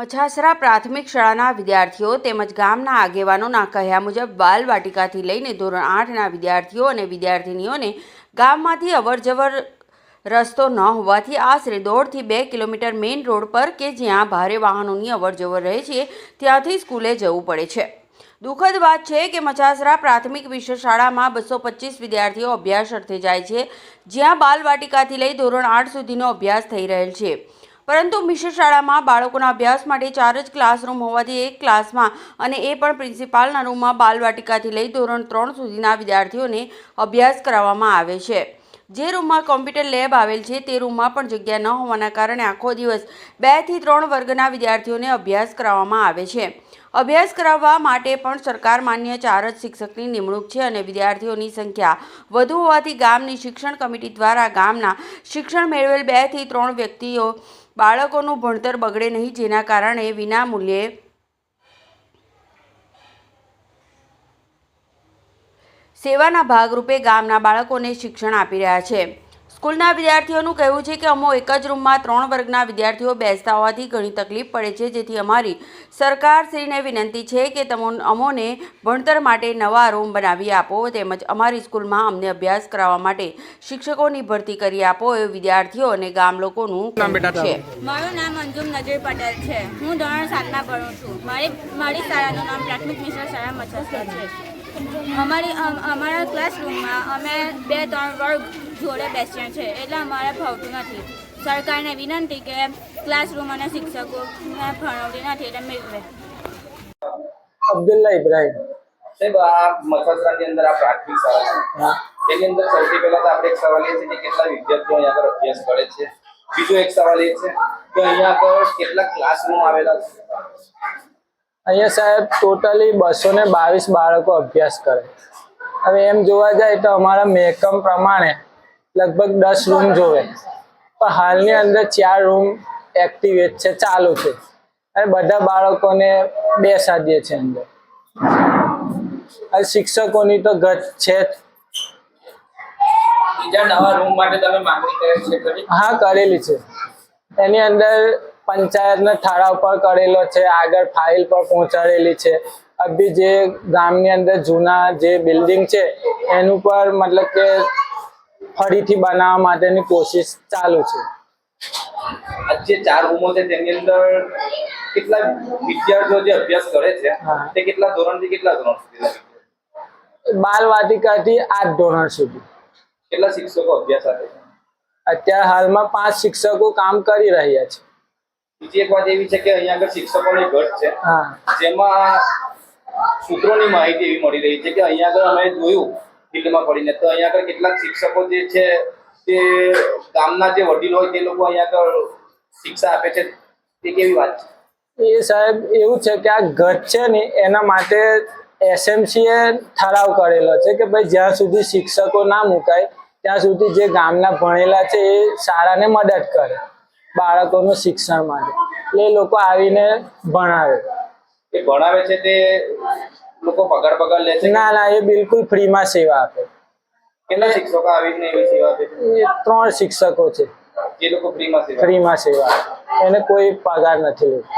મછાસરા પ્રાથમિક શાળાના વિદ્યાર્થીઓ તેમજ ગામના આગેવાનોના કહ્યા મુજબ બાલવાટિકાથી લઈને ધોરણ આઠના વિદ્યાર્થીઓ અને વિદ્યાર્થિનીઓને ગામમાંથી અવરજવર રસ્તો ન હોવાથી આશરે દોઢથી બે કિલોમીટર મેઇન રોડ પર કે જ્યાં ભારે વાહનોની અવરજવર રહે છે, ત્યાંથી સ્કૂલે જવું પડે છે. દુઃખદ વાત છે કે મચાસરા પ્રાથમિક વિશ્વ શાળામાં બસો પચીસ વિદ્યાર્થીઓ અભ્યાસ અર્થે જાય છે, જ્યાં બાલવાટિકાથી લઈ ધોરણ આઠ સુધીનો અભ્યાસ થઈ રહેલ છે. પરંતુ મિશ્ર શાળામાં બાળકોના અભ્યાસ માટે ચાર જ ક્લાસરૂમ હોવાથી એક ક્લાસમાં અને એ પણ પ્રિન્સિપાલના રૂમમાં બાલવાટિકાથી લઈ ધોરણ ત્રણ સુધીના વિદ્યાર્થીઓને અભ્યાસ કરાવવામાં આવે છે. જે રૂમમાં કોમ્પ્યુટર લેબ આવેલ છે તે રૂમમાં પણ જગ્યા ન હોવાના કારણે આખો દિવસ બેથી ત્રણ વર્ગના વિદ્યાર્થીઓને અભ્યાસ કરાવવામાં આવે છે. અભ્યાસ કરાવવા માટે પણ સરકાર માન્ય ચાર જ શિક્ષકની નિમણૂક છે અને વિદ્યાર્થીઓની સંખ્યા વધુ હોવાથી ગામની શિક્ષણ કમિટી દ્વારા ગામના શિક્ષણ મેળવેલ બેથી ત્રણ વ્યક્તિઓ બાળકોનું ભણતર બગડે નહીં જેના કારણે વિના મૂલ્યે સેવાના ભાગરૂપે ગામના બાળકોને શિક્ષણ આપી રહ્યા છે. સ્કૂલના વિદ્યાર્થીઓનું કહેવું છે કે અમો એક જ રૂમમાં ત્રણ વર્ગના વિદ્યાર્થીઓ બેસતા હોવાથી ઘણી તકલીફ પડે છે. જેથી અમારી સરકારશ્રીને વિનંતી છે કે તમો અમોને ભણતર માટે નવા રૂમ બનાવી આપો તેમજ અમારી સ્કૂલમાં અમને અભ્યાસ કરાવવા માટે શિક્ષકોની ભરતી કરી આપો એ વિદ્યાર્થીઓ અને ગામ લોકોનું છે. મારું નામ અંજુમ નજર પટેલ છે. હું ધોરણ સાતમાં ભણું છું. મારી મારી શાળાનું નામ પ્રાથમિક મિશ્ર શાળા મચસ્તર છે. અમારી અમારા ક્લાસરૂમમાં અમે બે ત્રણ વર્ગ જોડે બેસીએ છીએ એટલે અમારે ભાવતું નથી. સરકારને વિનંતી કે ક્લાસરૂમ અને શિક્ષકો ભણાવતી નથી એટલે મેળવે અબ્દુલ્લા ઇબ્રાહિમ. સાહેબ આ મથસરાની અંદર આ પ્રાથમિક શાળા છે. તેની અંદર સૌથી પહેલા તો આપણે એક સવાલ એ છે કે કેટલા વિદ્યાર્થીઓ અહીંયા આગળ અભ્યાસ કરે છે? બીજો એક સવાલ એ છે કે અહીંયા આગળ કેટલા ક્લાસરૂમ આવેલા છે? અહીંયા સાહેબ ટોટલી બસો ને બાવીસ બાળકો અભ્યાસ કરે. હવે એમ જોવા જાય તો અમારા મેકમ પ્રમાણે લગભગ દસ રૂમ જોવે. પણ હાલની અંદર ચાર રૂમ એક્ટિવેટ છે ચાલુ છે. અને બધા બાળકોને બેસાડીએ છે અંદર. શિક્ષકોની તો ઘટ છે. બીજા નવા રૂમ માટે તમે માંગણી કરેલ છે હા કરેલી છે. એની અંદર પંચાયતના ઠરાવ પર કરેલો છે આગળ ફાઇલ પર પહોંચાડેલી છે. અભી જે ગામની અંદર જૂના જે બિલ્ડિંગ છે એનું પર મતલબ કે ફરીથી બનાવવા માટેની કોશિશ ચાલુ છે. જે ચાર રૂમો છે તેની અંદર કેટલા વિદ્યાર્થીઓ જે અભ્યાસ કરે છે તે કેટલા ધોરણથી કેટલા ધોરણ સુધી બાલ વાટિકાથી આઠ ધોરણ સુધી. કેટલા શિક્ષકો અભ્યાસ આપે છે? અત્યારે હાલમાં પાંચ શિક્ષકો કામ કરી રહ્યા છે. બીજી એક વાત એવી છે કે અહીંયા આગળ શિક્ષકોની ઘટ છે. જેમાં સૂત્રોની માહિતી એવી મળી રહી છે કે અહીંયા આગળ અમે જોયું ફિલ્ડમાં પડીને. તો અહીંયા આગળ કેટલાક શિક્ષકો જે છે તે ગામના જે વડીલો હોય તે લોકો અહીંયા આગળ શિક્ષા આપે છે. તે કેવી વાત છે? એ સાહેબ એવું છે કે આ ઘટ છે ને એના માટે એસએમસી એ ઠરાવ કરેલો છે કે ભાઈ જ્યાં સુધી શિક્ષકો ના મુકાય ત્યાં સુધી જે ગામના ભણેલા છે એ શાળાને મદદ કરે. બાળકોનું શિક્ષણ માટે. એટલે એ લોકો આવીને ભણાવે. એ ભણાવે છે તે લોકો પગાર પગાર લે છે? ના ના એ બિલકુલ ફ્રીમાં સેવા આપે. કેટલા શિક્ષકો આવીને એવી સેવા આપે? છે એ ત્રણ શિક્ષકો છે. જે લોકો ફ્રીમાં સેવા ફ્રીમાં સેવા આપે. એને કોઈ પગાર નથી લેતો.